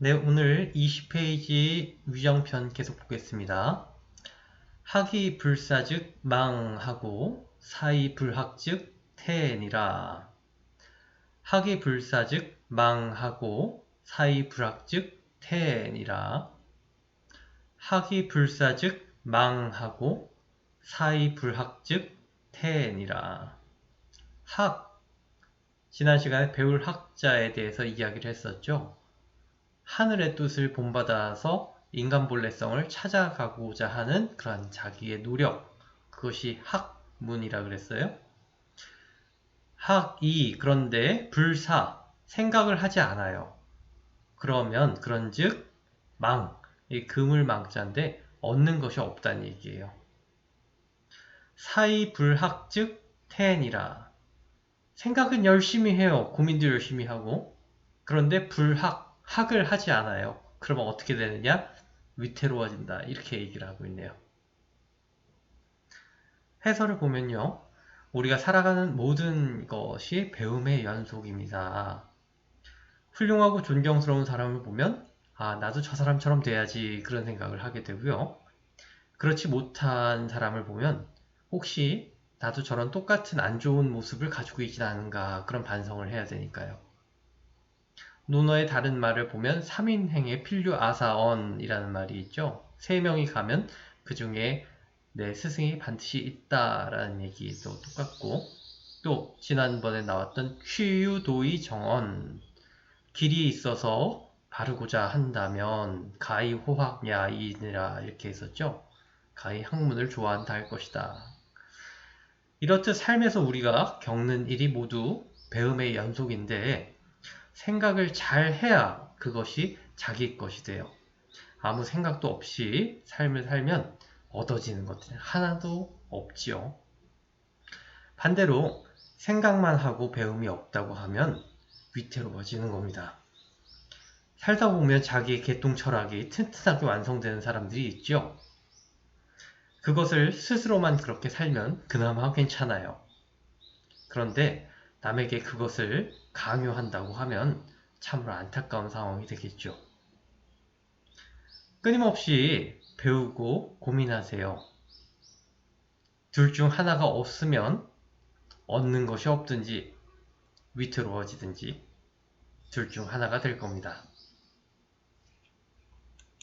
네, 오늘 20페이지 위정편 계속 보겠습니다. 학이 불사즉 망하고 사이 불학즉 태니라. 학이 불사즉 망하고 사이 불학즉 태니라. 학이 불사즉 망하고 사이 불학즉 태니라. 학 지난 시간에 배울 학자에 대해서 이야기를 했었죠. 하늘의 뜻을 본받아서 인간 본래성을 찾아가고자 하는 그런 자기의 노력 그것이 학문이라 그랬어요. 학이 그런데 불사 생각을 하지 않아요. 그러면 그런즉 망, 이 금을 망자인데 얻는 것이 없다는 얘기예요. 사이 불학 즉 태니라. 생각은 열심히 해요. 고민도 열심히 하고. 그런데 불학, 학을 하지 않아요. 그러면 어떻게 되느냐? 위태로워진다. 이렇게 얘기를 하고 있네요. 해설을 보면요. 우리가 살아가는 모든 것이 배움의 연속입니다. 훌륭하고 존경스러운 사람을 보면 아, 나도 저 사람처럼 돼야지 그런 생각을 하게 되고요. 그렇지 못한 사람을 보면 혹시 나도 저런 똑같은 안 좋은 모습을 가지고 있지 않은가 그런 반성을 해야 되니까요. 논어의 다른 말을 보면 3인행의 필류 아사언이라는 말이 있죠. 세 명이 가면 그 중에 내 스승이 반드시 있다라는 얘기도 똑같고 또 지난번에 나왔던 퀴유도의 정언 길이 있어서 바르고자 한다면 가히 호학야이니라 이렇게 했었죠. 가히 학문을 좋아한다 할 것이다. 이렇듯 삶에서 우리가 겪는 일이 모두 배움의 연속인데 생각을 잘 해야 그것이 자기 것이 돼요. 아무 생각도 없이 삶을 살면 얻어지는 것들은 하나도 없지요. 반대로 생각만 하고 배움이 없다고 하면 위태로워지는 겁니다. 살다 보면 자기의 개통 철학이 튼튼하게 완성되는 사람들이 있죠. 그것을 스스로만 그렇게 살면 그나마 괜찮아요. 그런데 남에게 그것을 강요한다고 하면 참으로 안타까운 상황이 되겠죠. 끊임없이 배우고 고민하세요. 둘 중 하나가 없으면 얻는 것이 없든지 위태로워지든지 둘 중 하나가 될 겁니다.